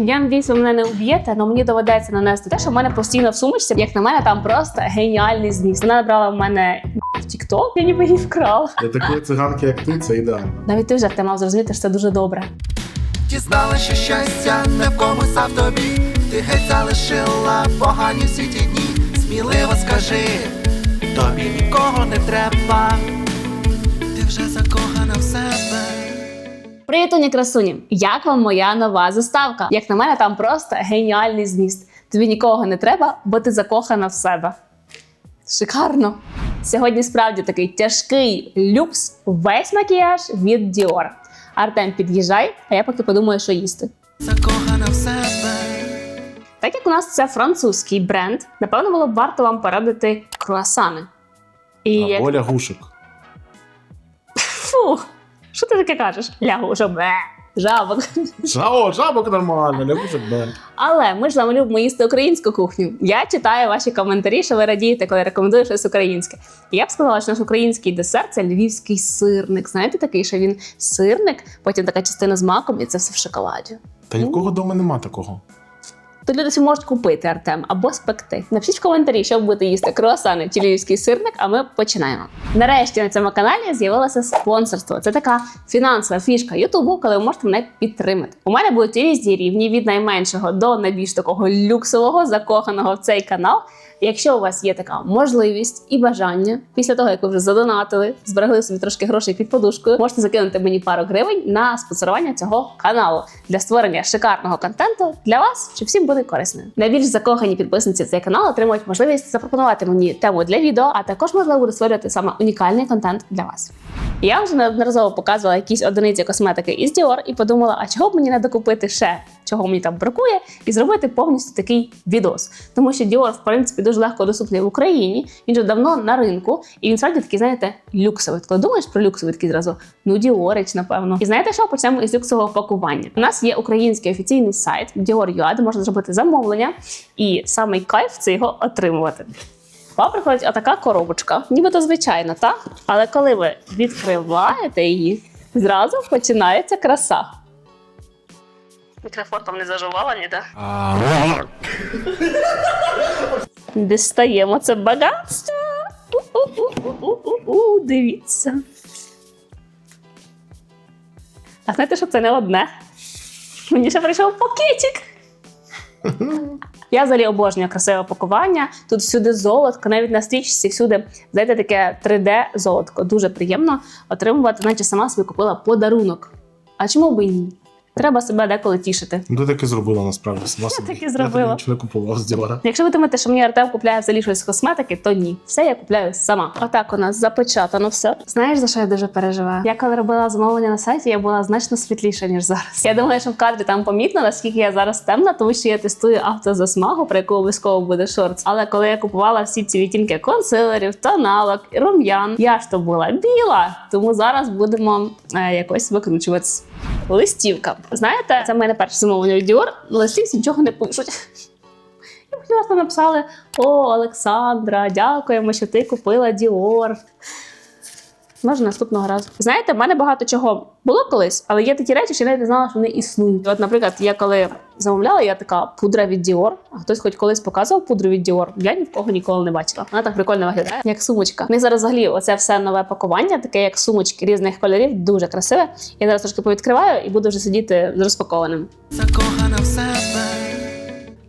Я надіюсь, ви мене не уб'єте, але мені доведеться нанести те, що в мене постійно в сумочці, як на мене, там просто геніальний зніс. Вона набрала в мене в TikTok, я ніби її вкрала. Для такої циганки, як ти, це ідеально. Навіть ти вже ти мав зрозуміти, що це дуже добре. Дізнала, що щастя не в комусь, а в тобі. Ти геть залишила погані всі ті дні. Сміливо скажи, тобі нікого не треба. Привітуні красуні! Як вам моя нова заставка? Як на мене, там просто геніальний зміст. Тобі нікого не треба, бо ти закохана в себе. Шикарно! Сьогодні справді такий тяжкий люкс, весь макіяж від Dior. Артем, під'їжджай, а я поки подумаю, що їсти. Закохана в себе. Так як у нас це французький бренд, напевно, було б варто вам порадити круасани. І як... Або лягушек. Фу, що ти таке кажеш? Лягу, що бе, жабок. Жао, жабок нормально, лягушек, да. Але ми ж з вами любимо їсти українську кухню. Я читаю ваші коментарі, що ви радієте, коли рекомендую щось українське. Я б сказала, що наш український десерт це львівський сирник. Знаєте, такий, що він сирник, потім така частина з маком, і це все в шоколаді. Та ні в кого вдома нема такого. То люди всі можуть купити Артем або спекти. Напишіть в коментарі, що будете їсти круасани чи львівський сирник. А ми починаємо. Нарешті на цьому каналі з'явилося спонсорство. Це така фінансова фішка Ютубу, коли ви можете мене підтримати. У мене будуть різні рівні від найменшого до найбільш такого люксового, закоханого в цей канал. Якщо у вас є така можливість і бажання, після того як ви вже задонатили, зберегли собі трошки грошей під подушкою, можете закинути мені пару гривень на спонсорування цього каналу для створення шикарного контенту для вас, щоб всім буде корисним. Найбільш закохані підписниці цей канал отримують можливість запропонувати мені тему для відео, а також можливо буде створювати саме унікальний контент для вас. Я вже неодноразово показувала якісь одиниці косметики із Dior і подумала, а чого б мені не докупити ще, чого мені там бракує, і зробити повністю такий відос. Тому що Dior, в принципі, дуже легко доступний в Україні. Він вже давно на ринку, і він справді такий, знаєте, люксовий. Коли думаєш про люксовий такий зразу, ну Діорич, напевно. І знаєте, що почнемо із люксового пакування. У нас є український офіційний сайт Dior.ua, де можна зробити замовлення, і самий кайф це його отримувати. Вам приходить отака коробочка, нібито звичайна, так? Але коли ви відкриваєте її, зразу починається краса. Мікрофон там не зажувала ніде. Дістаємо це багатство. У-у-у-у-у-у, Дивіться. А знаєте, що це не одне? Мені ще прийшов пакетик. Я взагалі обожнюю красиве пакування. Тут всюди золотко, навіть на стрічці всюди, знаєте, таке 3D золотко. Дуже приємно отримувати, наче сама собі купила подарунок. А чому б і ні? Треба себе деколи тішити. Ну, ти так і зробила насправді. Сама собі. так і зробила. Я нічого не купував з Діора. Якщо ви думаєте, що мені Артем купляє взагалі щось з косметики, то ні. Все я купляю сама. Отак у нас запечатано все. Знаєш, за що я дуже переживаю? Я коли робила замовлення на сайті, я була значно світліша, ніж зараз. Я думаю, що в кадрі там помітно, наскільки я зараз темна, тому що я тестую автозасмагу, про яку обов'язково буде шорт. Але коли я купувала всі ці відтінки консилерів, тоналок, рум'ян, я ж то була біла. Тому зараз будемо е, якось викручуватися. Листівка. Знаєте, це в мене перше замовлення від Dior. Листівці нічого не пишуть. І нас написали: О, Олександра, дякуємо, що ти купила Діор. Може, наступного разу. Знаєте, в мене багато чого було колись, але є такі речі, що я навіть не знала, що вони існують. От, наприклад, я коли замовляла, я така пудра від Dior. А хтось хоч колись показував пудру від Dior. Я ні в кого ніколи не бачила. Вона так прикольно виглядає, як сумочка. У них зараз взагалі оце все нове пакування, таке як сумочки різних кольорів, дуже красиве. Я зараз трошки повідкриваю і буду вже сидіти з розпакованим. Закохана в себе.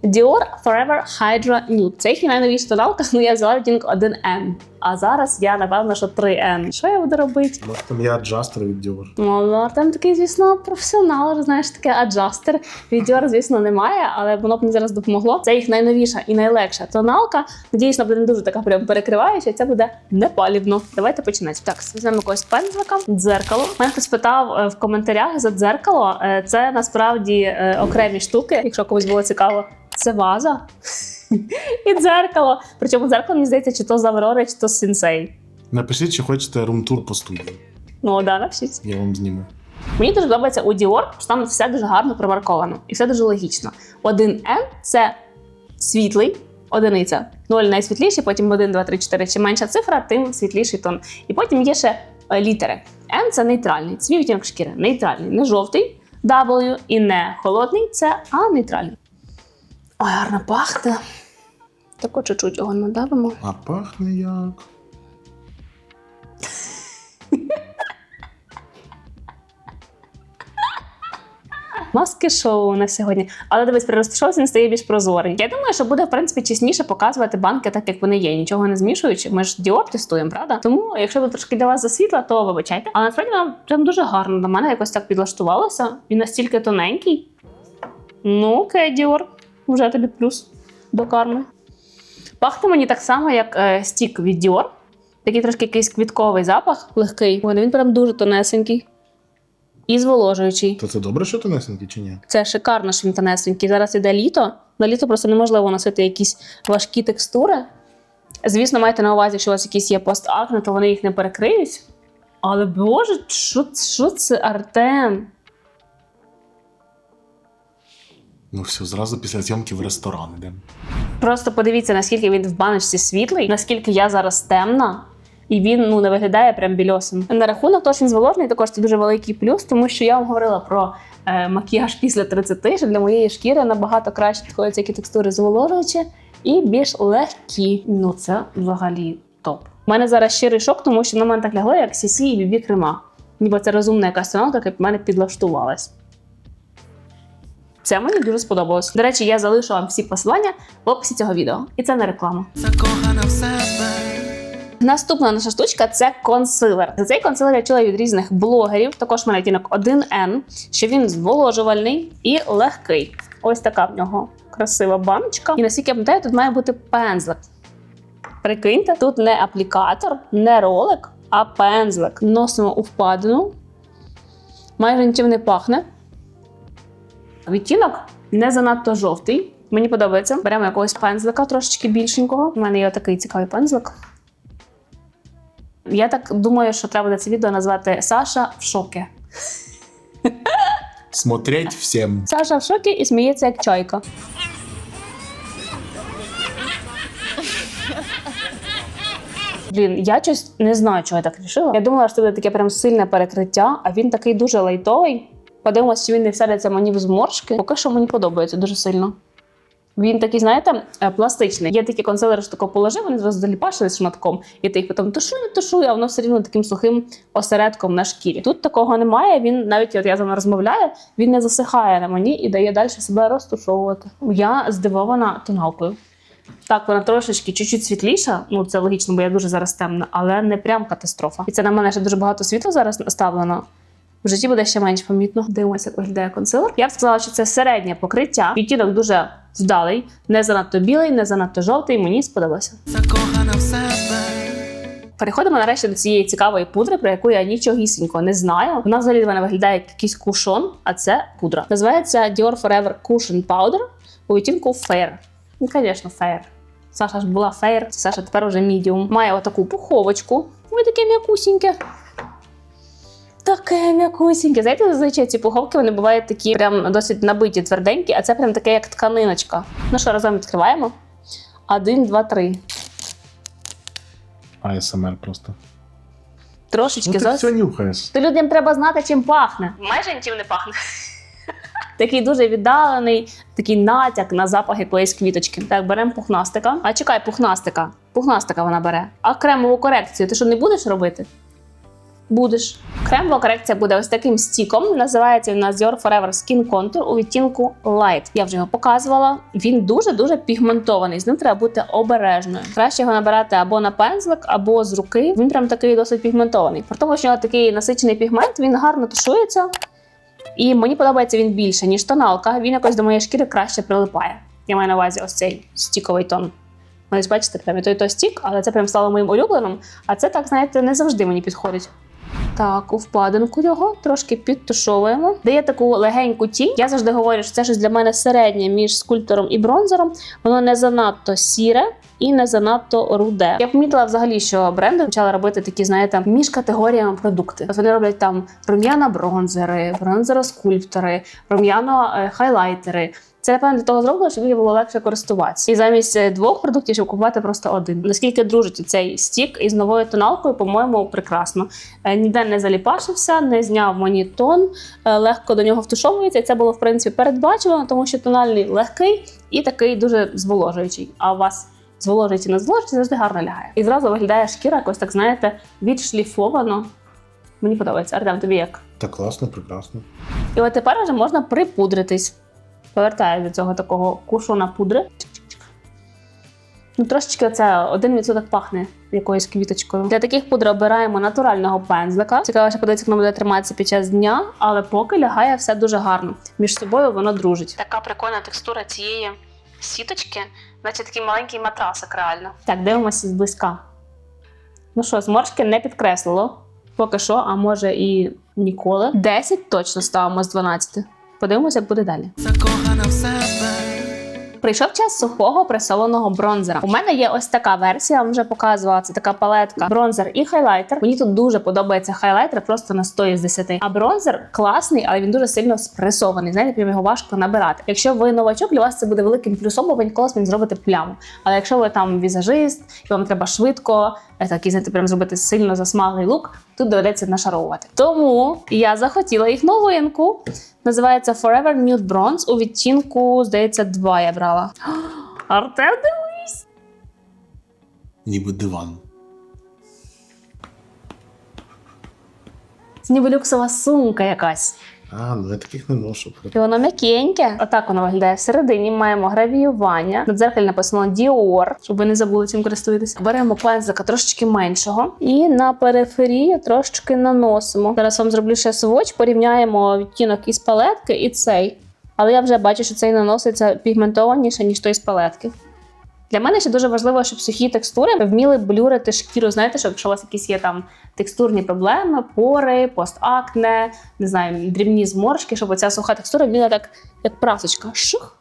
Dior Forever Hydra Nude. Це їхня найновіша тоналка, ну я взяла відтінок 1N. А зараз я напевно, що 3N. Що я буду робити? Може, там є аджастер від Діор. Ну, Артем такий, звісно, професіонал, знаєш, таке аджастер. Від Dior, звісно, немає, але воно б мені зараз допомогло. Це їх найновіша і найлегша тоналка. Надіюсь, вона буде не дуже така прям перекриваюча, і це буде непалівно. Давайте починати. Так, візьмемо якогось пензлика, дзеркало. Мене хтось питав е, в коментарях за дзеркало. Е, Це насправді е, окремі штуки, якщо комусь було цікаво. Це ваза і дзеркало. Причому дзеркало, мені здається, чи то з Аврори, чи то з Сінсей. Напишіть, чи хочете румтур по студії. Ну, да, напишіть. Я вам зніму. Мені дуже подобається у Dior, що там все дуже гарно промарковано і все дуже логічно. 1N – це світлий, одиниця. 0 найсвітліший, потім 1, 2, 3, 4. Чим менша цифра, тим світліший тон. І потім є ще е, літери. N – це нейтральний, мій відтінок шкіри. Нейтральний, не жовтий, W і не холодний це А нейтральний. Ой, гарно пахне. Тако чуть-чуть його надавимо. А пахне як. Маски шоу на сьогодні. Але дивись, при розташовці він стає більш прозорий. Я думаю, що буде в принципі чесніше показувати банки так, як вони є, нічого не змішуючи. Ми ж Dior тестуємо, правда? Тому, якщо ви трошки для вас засвітла, то вибачайте. Але насправді вона прям дуже гарно до мене якось так підлаштувалося. Він настільки тоненький. Ну, окей, Dior, вже тобі плюс до карми. Пахне мені так само, як е, стік від Dior. Такий трошки якийсь квітковий запах, легкий. Ой, ну він прям дуже тонесенький. І зволожуючий. То це добре, що ти несенький чи ні? Це шикарно, що він тонесенький. Зараз іде літо. На літо просто неможливо носити якісь важкі текстури. Звісно, майте на увазі, якщо у вас якісь є постакне, то вони їх не перекриють. Але Боже, що, що це Артем? Ну все, зразу після зйомки в ресторан йдемо. Просто подивіться, наскільки він в баночці світлий, наскільки я зараз темна. І він ну не виглядає прям більосим. На рахунок того, що він зволожений, також це дуже великий плюс, тому що я вам говорила про е, макіяж після 30, що для моєї шкіри набагато краще підходять які текстури зволожуючі і більш легкі. Ну це взагалі топ. У мене зараз щирий шок, тому що на мене так лягло, як CC і BB крема. Ніби це розумна якась тоналка, яка в мене підлаштувалась. Це мені дуже сподобалось. До речі, я залишу вам всі посилання в описі цього відео. І це не реклама. Закохана в себе. Наступна наша штучка це консилер. За цей консилер я чула від різних блогерів. Також в мене відтінок 1N, що він зволожувальний і легкий. Ось така в нього красива баночка. І наскільки я пам'ятаю, тут має бути пензлик. Прикиньте, тут не аплікатор, не ролик, а пензлик. Носимо у впадину. Майже нічим не пахне. Відтінок не занадто жовтий. Мені подобається. Беремо якогось пензлика трошечки більшенького. У мене є такий цікавий пензлик. Я так думаю, що треба буде це відео назвати Саша в шокі. Смотреть всім. Саша в шокі і сміється як чайка. Блін, я щось не знаю, чого я так рішила. Я думала, що це буде таке прям сильне перекриття, а він такий дуже лайтовий. Подивимось, чи він не всядеться мені в зморшки. Поки що мені подобається дуже сильно. Він такий, знаєте, е, пластичний. Є такі консилери, що тако положив, вони зразу заліпашили шматком, і ти їх потім тушую, тушую, а воно все рівно таким сухим осередком на шкірі. Тут такого немає. Він навіть от я з вами розмовляю, він не засихає на мені і дає далі себе розтушовувати. Я здивована тоналкою. Так, вона трошечки чуть-чуть світліша. Ну це логічно, бо я дуже зараз темна, але не прям катастрофа. І це на мене ще дуже багато світла зараз наставлено. В житті буде ще менш помітно. Дивимося, як виглядає консилер. Я б сказала, що це середнє покриття. Відтінок дуже вдалий, не занадто білий, не занадто жовтий. Мені сподобався. Закохана в себе. Переходимо нарешті до цієї цікавої пудри, про яку я нічогісінько не знаю. Вона взагалі мене виглядає як якийсь кушон, а це пудра. Називається Dior Forever Cushion Powder у відтінку Fair. Ну, звісно, Fair. Саша ж була Fair, Саша тепер уже medium. Має отаку пуховочку. Ой, таке м'якусіньке. Таке м'якусіньке. Знаєте, зазвичай ці пуховки вони бувають такі прям досить набиті, тверденькі, а це прям таке, як тканиночка. Ну що, разом відкриваємо. Один, два, три. АСМР просто. Трошечки Ну ти зовсім. все нюхаєш. То людям треба знати, чим пахне. Майже нічим не пахне. Такий дуже віддалений, такий натяк на запах якоїсь квіточки. Так, беремо пухнастика. А чекай, пухнастика. Пухнастика вона бере. А кремову корекцію ти що не будеш робити? Будеш. Кремова корекція буде ось таким стіком. Називається він у нас Dior Forever Skin Contour у відтінку Light. Я вже його показувала. Він дуже-дуже пігментований. З ним треба бути обережною. Краще його набирати або на пензлик, або з руки. Він прям такий досить пігментований. При тому, що нього такий насичений пігмент, він гарно тушується. І мені подобається він більше, ніж тоналка. Він якось до моєї шкіри краще прилипає. Я маю на увазі ось цей стіковий тон. Ось бачите, прям і той то стік, але це прям стало моїм улюбленим. А це так, знаєте, не завжди мені підходить. Так, у впадинку його трошки підтушовуємо. Дає таку легеньку тінь. Я завжди говорю, що це щось для мене середнє між скульптором і бронзером. Воно не занадто сіре і не занадто руде. Я помітила взагалі, що бренди почали робити такі, знаєте, між категоріями продукти. От вони роблять там рум'яна бронзери, бронзероскульптори, рум'яно е. Це напевно для того зроблено, щоб їй було легше користуватися. І замість е, двох продуктів, щоб купувати просто один. Наскільки дружить цей стік із новою тоналкою, по-моєму, прекрасно. Е, Ніде не заліпашився, не зняв мені тон, легко до нього втушовується. І це було в принципі передбачувано, тому що тональний легкий і такий дуже зволожуючий. А у вас зволожуючий не зволожуючий завжди гарно лягає. І зразу виглядає шкіра якось так, знаєте, відшліфовано. Мені подобається. Артем, тобі як? Так класно, прекрасно. І от тепер вже можна припудритись. Повертаю до цього такого кушона пудри. Ну, трошечки один відсоток пахне якоюсь квіточкою. Для таких пудр обираємо натурального пензлика. Цікаво, що подивитися, як воно буде триматися під час дня, але поки лягає все дуже гарно. Між собою воно дружить. Така прикольна текстура цієї сіточки, наче такий маленький матрасик реально. Так, дивимося зблизька. Ну що, зморшки не підкреслило. Поки що, а може і ніколи. 10 точно ставимо з 12. Подивимося, як буде далі. Закохана в себе. Прийшов час сухого пресованого бронзера. У мене є ось така версія, я вам вже показувала. Це така палетка бронзер і хайлайтер. Мені тут дуже подобається хайлайтер, просто на 100 із 10. А бронзер класний, але він дуже сильно спресований. Знаєте, прям його важко набирати. Якщо ви новачок, для вас це буде великим плюсом, бо ви ніколи не зробите пляму. Але якщо ви там візажист і вам треба швидко, такий знаєте, прям зробити сильно засмаглий лук, тут доведеться нашаровувати. Тому я захотіла їх новинку. Називається Forever Nude Bronze у відтінку, здається, 2 я брала. Артем, дивись! Ніби диван. Це ніби люксова сумка якась. А, ну я таких не ношу. І воно м'якеньке. Отак воно виглядає. Всередині маємо гравіювання. На дзеркалі написано Dior, щоб ви не забули чим користуєтесь. Беремо пензлика трошечки меншого. І на периферії трошечки наносимо. Зараз вам зроблю ще сводч, порівняємо відтінок із палетки і цей. Але я вже бачу, що цей наноситься пігментованіше, ніж той з палетки. Для мене ще дуже важливо, щоб сухі текстури вміли блюрити шкіру. Знаєте, що якщо у вас якісь є там текстурні проблеми, пори, постакне, не знаю, дрібні зморшки, щоб оця суха текстура вміла так, як прасочка. Шух.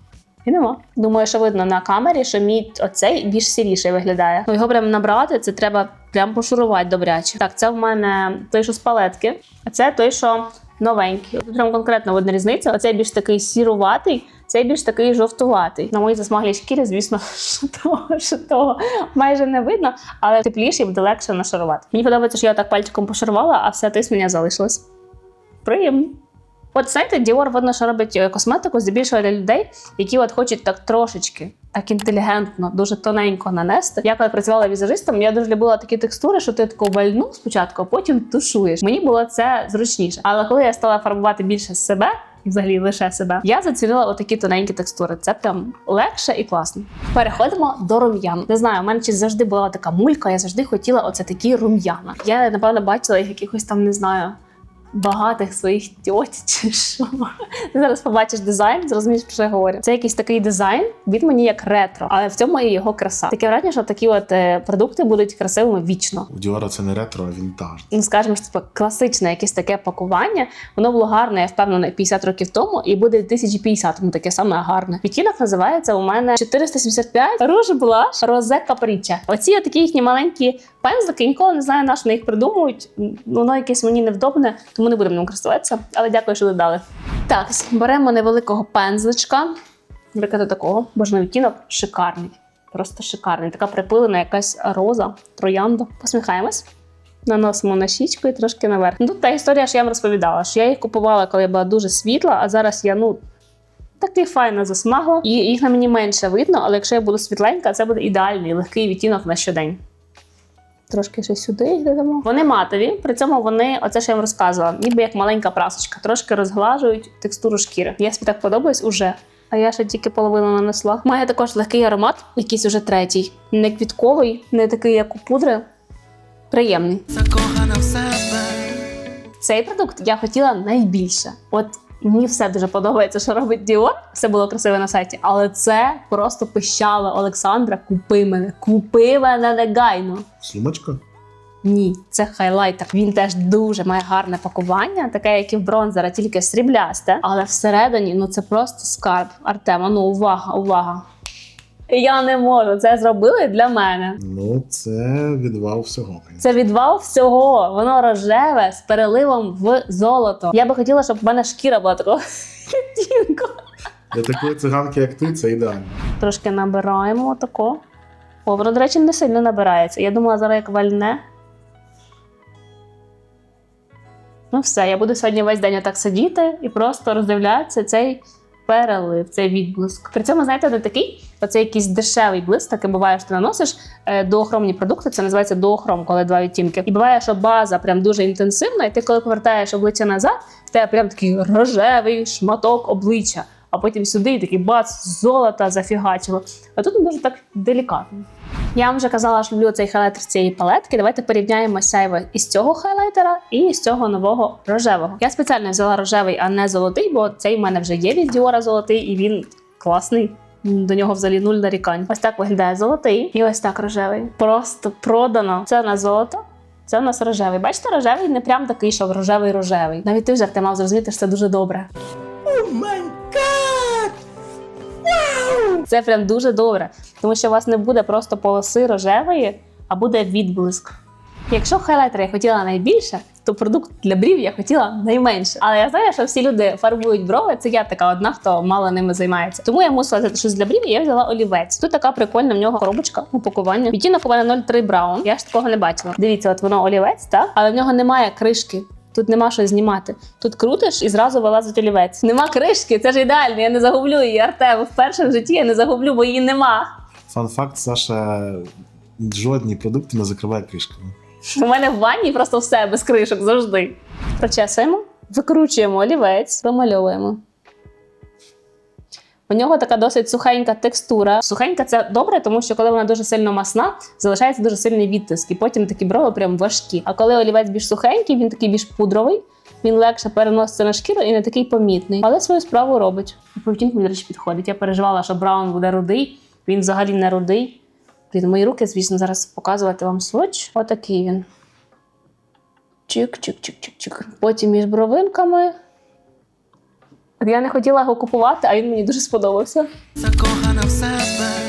І нема. Думаю, що видно на камері, що мій оцей більш сіріший виглядає. Ну, його прям набрати, це треба прям пошурувати добряче. Так, це в мене той, що з палетки, а це той, що новенький. Тут прям конкретно видно різниця. Оцей більш такий сіруватий, цей більш такий жовтуватий. На моїй засмаглій шкірі, звісно, що того, що того майже не видно, але тепліше і буде легше нашарувати. Мені подобається, що я так пальчиком пошарувала, а все тиснення залишилось. Приємно. От знаєте, Dior видно, що робить е, косметику здебільшого для людей, які от хочуть так трошечки, так інтелігентно, дуже тоненько нанести. Я коли працювала візажистом, я дуже любила такі текстури, що ти таку вальнув спочатку, а потім тушуєш. Мені було це зручніше. Але коли я стала фарбувати більше себе. Взагалі лише себе. Я зацінила отакі тоненькі текстури. Це прям легше і класно. Переходимо до рум'ян. Не знаю, у мене чи завжди була така мулька, я завжди хотіла оце такі рум'яна. Я напевно бачила їх якихось там, не знаю, багатих своїх тьоть чи що. Ти зараз побачиш дизайн, зрозумієш, про що я говорю. Це якийсь такий дизайн, він мені як ретро, але в цьому і його краса. Таке враження, що такі от е, продукти будуть красивими вічно. У Діора це не ретро, а вінтаж. Ну, скажімо, що типу, класичне якесь таке пакування. Воно було гарне, я впевнена, 50 років тому, і буде 2050 тому таке саме гарне. Відтінок називається у мене 475 Rouge Blush Rose Capriccia. Оці такі їхні маленькі пензлики, ніколи не знаю, на що вони їх придумують. Воно якесь мені невдобне, тому не будемо ним користуватися. Але дякую, що додали. Так, беремо невеликого пензличка. Наприклад, такого, боже, відтінок шикарний. Просто шикарний. Така припилена якась роза, троянда. Посміхаємось. Наносимо на щічку і трошки наверх. Ну, Тут та історія, що я вам розповідала, що я їх купувала, коли я була дуже світла, а зараз я ну. Таки файно засмагла, і їх на мені менше видно, але якщо я буду світленька, це буде ідеальний легкий відтінок на щодень. Трошки ще сюди їх додамо. Вони матові, при цьому вони, оце що я вам розказувала, ніби як маленька прасочка, трошки розглажують текстуру шкіри. Я собі так подобаюсь уже. А я ще тільки половину нанесла. Має також легкий аромат, якийсь уже третій. Не квітковий, не такий, як у пудри. Приємний. Закохана в себе. Цей продукт я хотіла найбільше. От мені все дуже подобається, що робить Діор. Все було красиве на сайті, але це просто пищала Олександра. Купи мене, купи мене негайно. Сумочка? Ні, це хайлайтер. Він теж дуже має гарне пакування, таке, як і в бронзера, тільки сріблясте. Але всередині ну це просто скарб. Артема, ну увага, увага. Я не можу. Це зробили для мене. Ну, це відвал всього. Це відвал всього. Воно рожеве з переливом в золото. Я би хотіла, щоб в мене шкіра була такого відтінку. Для такої циганки, як ти, це ідеально. Трошки набираємо отако. О, воно, до речі, не сильно набирається. Я думала, зараз як вальне. Ну все, я буду сьогодні весь день отак сидіти і просто роздивлятися цей перелив, цей відблиск. При цьому, знаєте, не такий, оце якийсь дешевий блиск, таке буває, що ти наносиш е, доохромні продукти, це називається доохром, коли два відтінки. І буває, що база прям дуже інтенсивна, і ти коли повертаєш обличчя назад, в тебе прям такий рожевий шматок обличчя. А потім сюди і такий бац, золота зафігачило. А тут дуже так делікатно. Я вам вже казала, що люблю цей хайлайтер цієї палетки. Давайте порівняємо сяйво із цього хайлайтера і з цього нового рожевого. Я спеціально взяла рожевий, а не золотий, бо цей в мене вже є від Dior золотий, і він класний. До нього взагалі нуль нарікань. Ось так виглядає золотий, і ось так рожевий. Просто продано. Це на золото. Це у нас рожевий. Бачите, рожевий не прям такий, що рожевий рожевий. Навіть ти вже ти мав зрозуміти, що це дуже добре. Це прям дуже добре, тому що у вас не буде просто полоси рожевої, а буде відблиск. Якщо хайлайтер я хотіла найбільше, то продукт для брів я хотіла найменше. Але я знаю, що всі люди фарбують брови. Це я така одна, хто мало ними займається. Тому я мусила взяти щось для брів, і я взяла олівець. Тут така прикольна в нього коробочка упакування. Відтінок у мене 03 Brown. Я ж такого не бачила. Дивіться, от воно олівець, так? Але в нього немає кришки. Тут нема що знімати. Тут крутиш і зразу вилазить олівець. Нема кришки, це ж ідеально. Я не загублю її. Артем, вперше в житті я не загублю, бо її нема. Фан факт, Саша жодні продукти не закриває кришками. У мене в ванні просто все без кришок завжди. Прочесуємо, викручуємо олівець, вимальовуємо. У нього така досить сухенька текстура. Сухенька це добре, тому що коли вона дуже сильно масна, залишається дуже сильний відтиск, і потім такі брови прям важкі. А коли олівець більш сухенький, він такий більш пудровий, він легше переноситься на шкіру і не такий помітний. Але свою справу робить. По відтінку, до речі, підходить. Я переживала, що Браун буде рудий, він взагалі не рудий. Блін, мої руки, звісно, зараз показувати вам своч. Отакий він. Чик-чик-чик-чик-чик. Потім між бровинками. От Я не хотіла його купувати, а він мені дуже сподобався. Закохана в себе.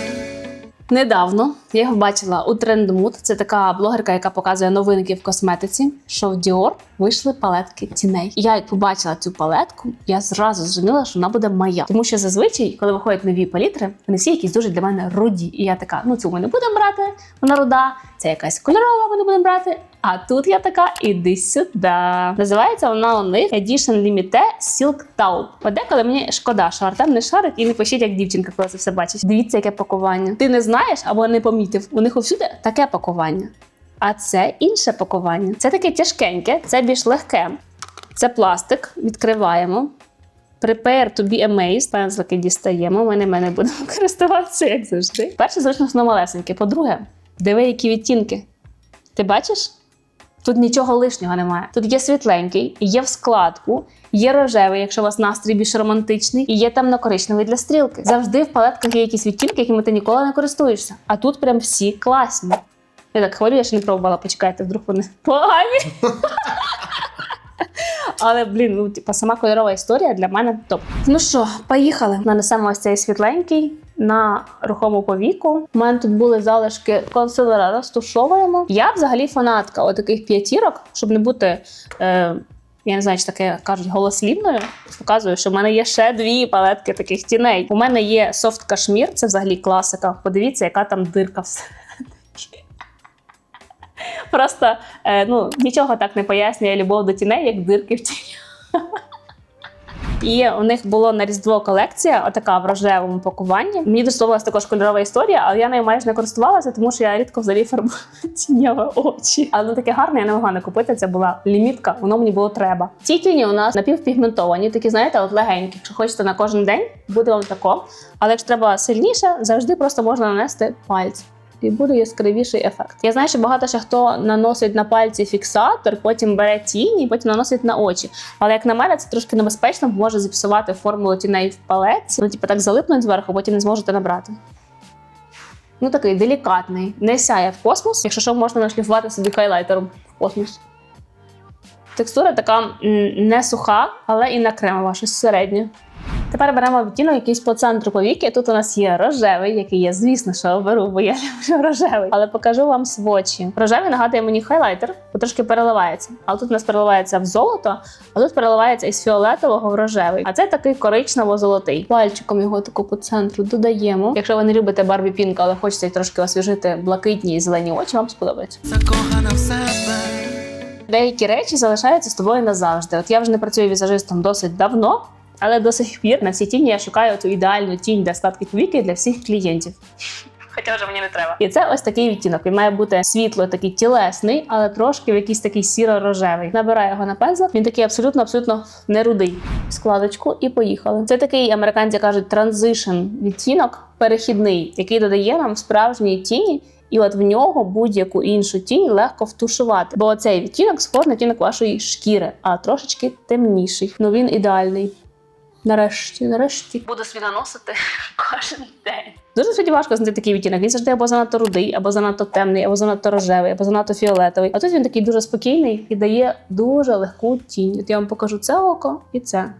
Недавно я його бачила у Trendmood. Це така блогерка, яка показує новинки в косметиці. Що в Dior вийшли палетки тіней. Я як побачила цю палетку, я зразу зрозуміла, що вона буде моя. Тому що зазвичай, коли виходять нові палітри, вони всі якісь дуже для мене руді. І я така: ну цю ми не будемо брати, вона руда. Це якась кольорова, ми не будемо брати. А тут я така, іди сюди. Називається вона у них Edition Limite Silk Taupe. Подеколи мені шкода, що Артем не шарить і не пишіть, як дівчинка, коли це все бачить. Дивіться, яке пакування. Ти не знаєш або не помітив. У них усюди таке пакування. А це інше пакування. Це таке тяжкеньке, це більш легке. Це пластик, відкриваємо. Prepare to be amazed. Пензлики дістаємо. Ми не будемо користуватися, як завжди. Перше, зручно, малесеньке. По-друге, диви, які відтінки. Ти бачиш? Тут нічого лишнього немає. Тут є світленький, є в складку, є рожевий, якщо у вас настрій більш романтичний, і є темно-коричневий для стрілки. Завжди в палетках є якісь відтінки, якими ти ніколи не користуєшся. А тут прям всі класні. Я так хвалю, я ще не пробувала, почекайте, вдруг вони погані. Але блін, ну типа сама кольорова історія для мене топ. Ну що, поїхали. Нанесемо ось цей світленький на рухому повіку. У мене тут були залишки консилера, розтушовуємо. Я взагалі фанатка отаких п'ятірок, щоб не бути. Е, я не знаю, чи таке кажуть голослівною. Показую, що в мене є ще дві палетки таких тіней. У мене є софт кашмір, це взагалі класика. Подивіться, яка там дирка все. Просто е, ну, нічого так не пояснює любов до тіней, як дирки в тіні. І у них було на різдво колекція, отака в рожевому пакуванні. Мені дуже також кольорова історія, але я нею майже не користувалася, тому що я рідко взагалі тіньове очі. Але ну таке гарне, я не могла не купити. Це була лімітка, воно мені було треба. Ці тіні у нас напівпігментовані, такі, знаєте, от легенькі. Якщо хочете на кожен день, буде вам тако. Але якщо треба сильніше, завжди просто можна нанести пальці. І буде яскравіший ефект. Я знаю, що багато ще хто наносить на пальці фіксатор, потім бере тіні, і потім наносить на очі. Але як на мене, це трошки небезпечно, може зіпсувати формулу тіней в палеці. Ну, типу, так залипнуть зверху, потім не зможете набрати. Ну такий делікатний, не сяє в космос. Якщо що, можна нашліфувати собі хайлайтером в космос. Текстура така не суха, але і не кремова, щось середнє. Тепер беремо відтінок якийсь по центру повіки. Тут у нас є рожевий, який я, звісно, що беру, бо я люблю рожевий. Але покажу вам свочі. Рожевий нагадує мені хайлайтер, бо трошки переливається. Але тут у нас переливається в золото, а тут переливається із фіолетового в рожевий. А це такий коричнево-золотий. Пальчиком його таку по центру додаємо. Якщо ви не любите Барбі Пінк, але хочете трошки освіжити блакитні і зелені очі, вам сподобається. Закохана в себе. Деякі речі залишаються з тобою назавжди. От я вже не працюю візажистом досить давно, але до сих пір на всі тіні я шукаю цю ідеальну тінь для складки повіки для всіх клієнтів. Хоча вже мені не треба. І це ось такий відтінок. Він має бути світло, такий тілесний, але трошки в якийсь такий сіро-рожевий. Набираю його на пензлик. Він такий абсолютно абсолютно не рудий. Складочку і поїхали. Це такий американці кажуть транзишн відтінок, перехідний, який додає нам справжньої тіні. І от в нього будь-яку іншу тінь легко втушувати. Бо цей відтінок схож на відтінок вашої шкіри, а трошечки темніший. Ну він ідеальний. Нарешті, нарешті буду світоносити кожен день. Дуже справді важко знайти такий відтінок. Він завжди або занадто рудий, або занадто темний, або занадто рожевий, або занадто фіолетовий. А тут він такий дуже спокійний і дає дуже легку тінь. От я вам покажу це око і це.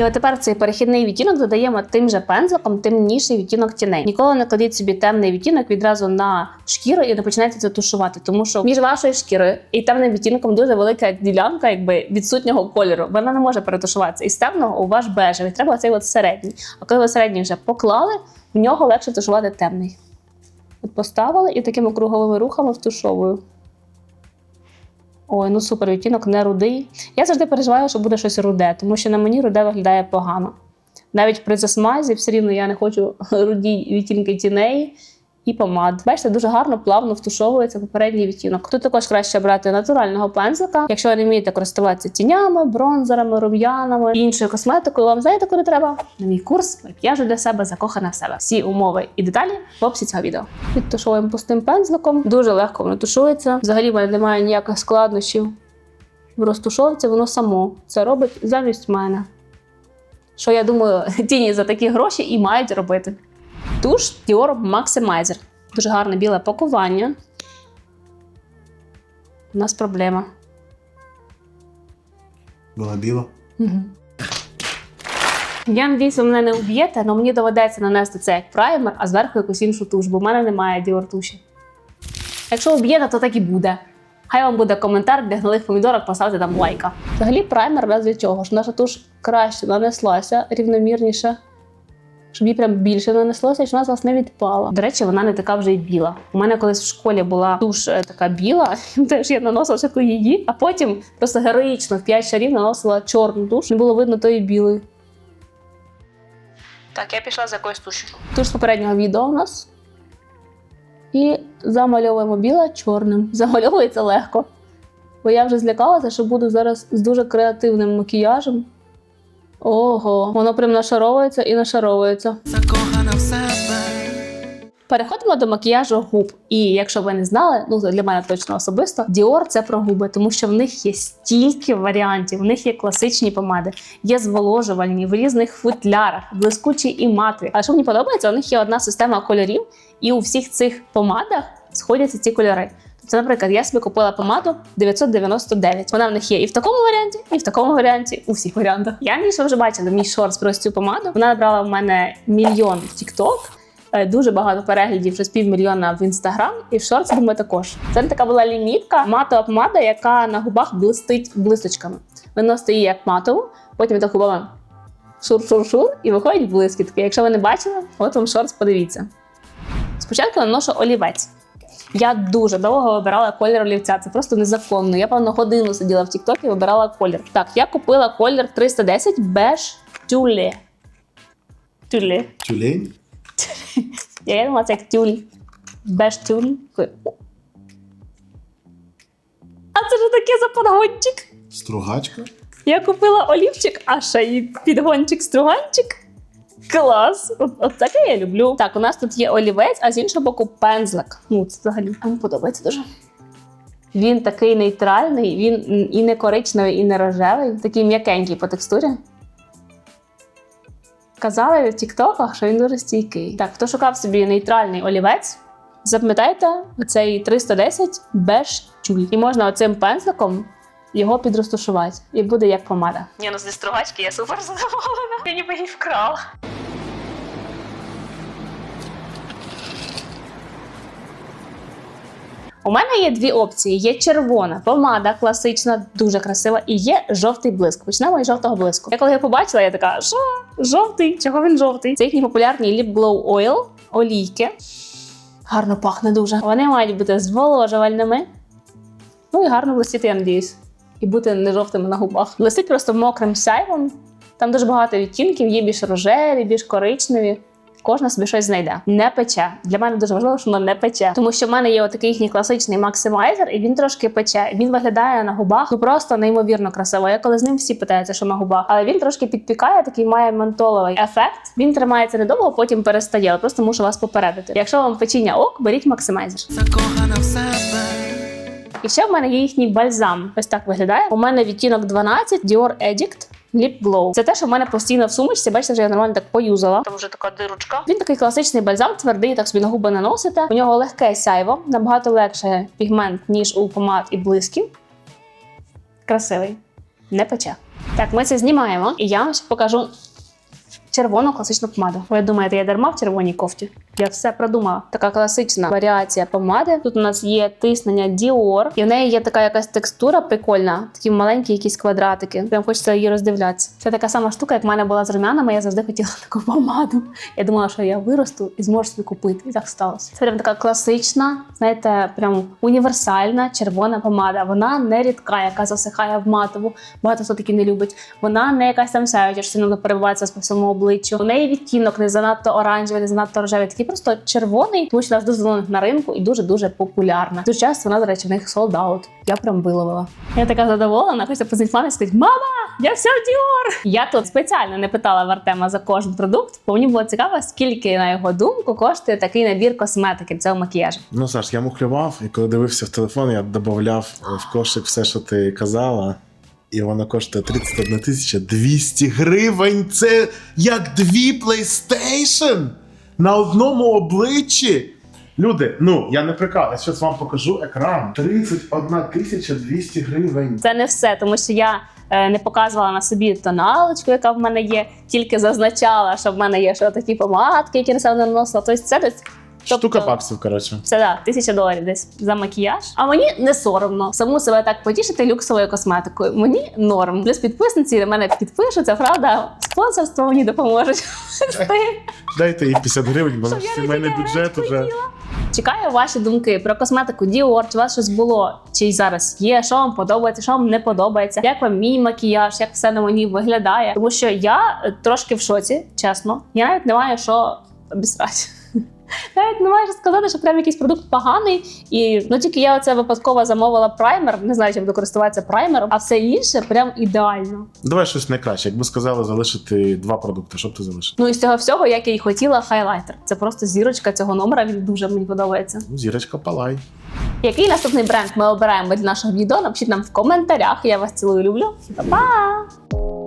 І от тепер цей перехідний відтінок додаємо тим же пензликом темніший відтінок тіней. Ніколи не кладіть собі темний відтінок відразу на шкіру і не починайте це тушувати, тому що між вашою шкірою і темним відтінком дуже велика ділянка, якби відсутнього кольору. Вона не може перетушуватися. І з темного у ваш бежевий. Треба цей от середній. А коли ви середній вже поклали, в нього легше тушувати темний. От поставили і такими круговими рухами втушовую. Ой, ну супер, відтінок не рудий. Я завжди переживаю, що буде щось руде, тому що на мені руде виглядає погано. Навіть при засмазі все рівно я не хочу руді відтінки тіней і помад. Бачите, дуже гарно, плавно втушовується попередній відтінок. Тут також краще брати натурального пензлика. Якщо ви не вмієте користуватися тінями, бронзерами, рум'янами іншою косметикою, вам знаєте, куди треба? На мій курс макіяжу для себе закохана в себе. Всі умови і деталі в описі цього відео. Підтушуємо пустим пензликом. Дуже легко воно тушується. Взагалі в мене немає ніяких складнощів в розтушовці, воно само це робить замість мене. Що я думаю, тіні за такі гроші і мають робити. Туш Dior Maximizer. Дуже гарне біле пакування. У нас проблема. Була біла. Угу. Я надіюсь, ви мене не уб'єте, але мені доведеться нанести це як праймер, а зверху якусь іншу туш, бо в мене немає Dior туші. Якщо уб'єте, то так і буде. Хай вам буде коментар для гнилих помідорок, поставте там лайка. Взагалі, праймер раз для чого? Щоб наша туш краще нанеслася, рівномірніше. Щоб їй прям більше нанеслося, щоб вона з вас не відпала. До речі, вона не така вже й біла. У мене колись в школі була туш е, така біла, теж я наносила спочатку її, а потім просто героїчно в 5 шарів наносила чорну туш, не було видно тої білої. Так, я пішла за якоюсь тушю. Туш з попереднього відео у нас. І замальовуємо біле чорним. Замальовується легко. Бо я вже злякалася, що буду зараз з дуже креативним макіяжем. Ого, воно прям нашаровується і нашаровується. Закохана в себе. Переходимо до макіяжу губ. І якщо ви не знали, ну для мене точно особисто, Dior це про губи, тому що в них є стільки варіантів. В них є класичні помади, є зволожувальні в різних футлярах, блискучі і матові. А що мені подобається, у них є одна система кольорів, і у всіх цих помадах сходяться ці кольори. Тобто, наприклад, я собі купила помаду 999. Вона в них є і в такому варіанті, і в такому варіанті, у всіх варіантах. Я що вже бачила мій шорт про цю помаду. Вона набрала в мене мільйон в TikTok. Е, Дуже багато переглядів, вже з півмільйона в інстаграм, і в шорts, думаю, також. Це така була лімітка, матова помада, яка на губах блистить блисточками. Ви носите її як матову, потім так губами шур-шур-шур, і виходять блискітки. Якщо ви не бачили, от вам шорт, подивіться. Спочатку наношу олівець. Я дуже довго вибирала колір олівця. Це просто незаконно. Я певно годину сиділа в Тіктокі і вибирала колір. Так, я купила колір 310 beige тюлі. Тюлі. Тюлень. Я думала, це як тюль. Беж тюль. А це ж таке за подгончик. Стругачка. Я купила олівчик, а ще й підгончик-струганчик. Клас! От, от таке я люблю. Так, у нас тут є олівець, а з іншого боку пензлик. Ну, це взагалі мені подобається дуже. Він такий нейтральний, він і не коричневий, і не рожевий, такий м'якенький по текстурі. Казали в тіктоках, що він дуже стійкий. Так, хто шукав собі нейтральний олівець, запам'ятайте оцей 310 без тюль. І можна оцим пензликом його підрозташувати. І буде як помада. Ні, ну зі стругачки я супер задоволена. Я ніби її вкрала. У мене є дві опції: є червона помада, класична, дуже красива, і є жовтий блиск. Почнемо із жовтого блиску. Я коли його побачила, я така, що жовтий? Чого він жовтий? Це їхній популярний Lip Glow Oil, олійки. Гарно пахне дуже. Вони мають бути зволожувальними. Ну і гарно блистіти, я надіюсь. І бути не жовтими на губах. Блистить просто мокрим сяйвом. Там дуже багато відтінків, є більш рожеві, більш коричневі. Кожна собі щось знайде. Не пече. Для мене дуже важливо, що воно не пече. Тому що в мене є отакий їхній класичний максимайзер, і він трошки пече. Він виглядає на губах ну просто неймовірно красиво. Я коли з ним всі питаються, що на губах, але він трошки підпікає, такий має ментоловий ефект. Він тримається недовго, потім перестає. Але просто мушу вас попередити. Якщо вам печіння ок, беріть максимайзер. закохана в себе. І ще в мене є їхній бальзам. Ось так виглядає. У мене відтінок 12 Dior Addict. Lip Glow. Це те, що в мене постійно в сумочці. Бачите, вже я нормально так поюзала. Там вже така дирочка. Він такий класичний бальзам, твердий, так собі на губи наносите. У нього легке сяйво, набагато легше пігмент, ніж у помад і блисків. Красивий. Не пече. Так, ми це знімаємо, і я вам покажу червону класичну помаду. Ви думаєте, я дарма в червоній кофті? Я все продумала. Така класична варіація помади. Тут у нас є тиснення Dior, і в неї є така якась текстура прикольна, такі маленькі якісь квадратики. Прям хочеться її роздивлятися. Це така сама штука, як в мене була з румянами. Я завжди хотіла таку помаду. Я думала, що я виросту і зможу собі купити. І так сталося. Це прям така класична, знаєте, прям універсальна червона помада. Вона не рідка, яка засихає в матову. Багато хто таки не любить. Вона не якась там сяюча, що сильно перебувається по всьому обличчю. У неї відтінок не занадто оранжевий, не занадто рожевий, такий просто червоний, тому що вона дуже на ринку і дуже дуже популярна. Дуже часто вона, до речі, в них out. Я прям виловила. Я така задоволена, позвонити мамі і сказати, мама, я вся в Dior! Я тут спеціально не питала в Артема за кожен продукт, бо мені було цікаво, скільки на його думку коштує такий набір косметики цього макіяжу. Ну, Саш, я мухлював, і коли дивився в телефон, я додавав в кошик все, що ти казала. І воно коштує 31 тисяча 200 гривень. Це як дві PlayStation на одному обличчі. Люди, ну я не прикал, я зараз вам покажу екран. 31 тисяча 200 гривень. Це не все, тому що я е, не показувала на собі тоналочку, яка в мене є, тільки зазначала, що в мене є що такі помадки, які на себе наносила. Тобто це десь Тобто- Штука баксів, коротше. Це да, тисяча доларів десь за макіяж. А мені не соромно саму себе так потішити люксовою косметикою. Мені норм. Плюс підписниці на мене підпишуться, правда, спонсорство мені допоможуть. Дайте їй 50 гривень, бо наш сімейний бюджет уже. Чекаю ваші думки про косметику Dior, чи у вас щось було, чи й зараз є, що вам подобається, що вам не подобається, як вам мій макіяж, як все на мені виглядає. Тому що я трошки в шоці, чесно. Я навіть не маю що обісрати. Навіть не маю сказати, що прям якийсь продукт поганий. І ну тільки я оце випадково замовила праймер, не знаю, чи буду користуватися праймером, а все інше прям ідеально. Давай щось найкраще. Якби сказали залишити два продукти, що б ти залишив? Ну з цього всього, як я й хотіла, хайлайтер. Це просто зірочка цього номера. Він дуже мені подобається. Ну, зірочка палай. Який наступний бренд ми обираємо для нашого відео? Напишіть нам в коментарях. Я вас цілую люблю. Па-па!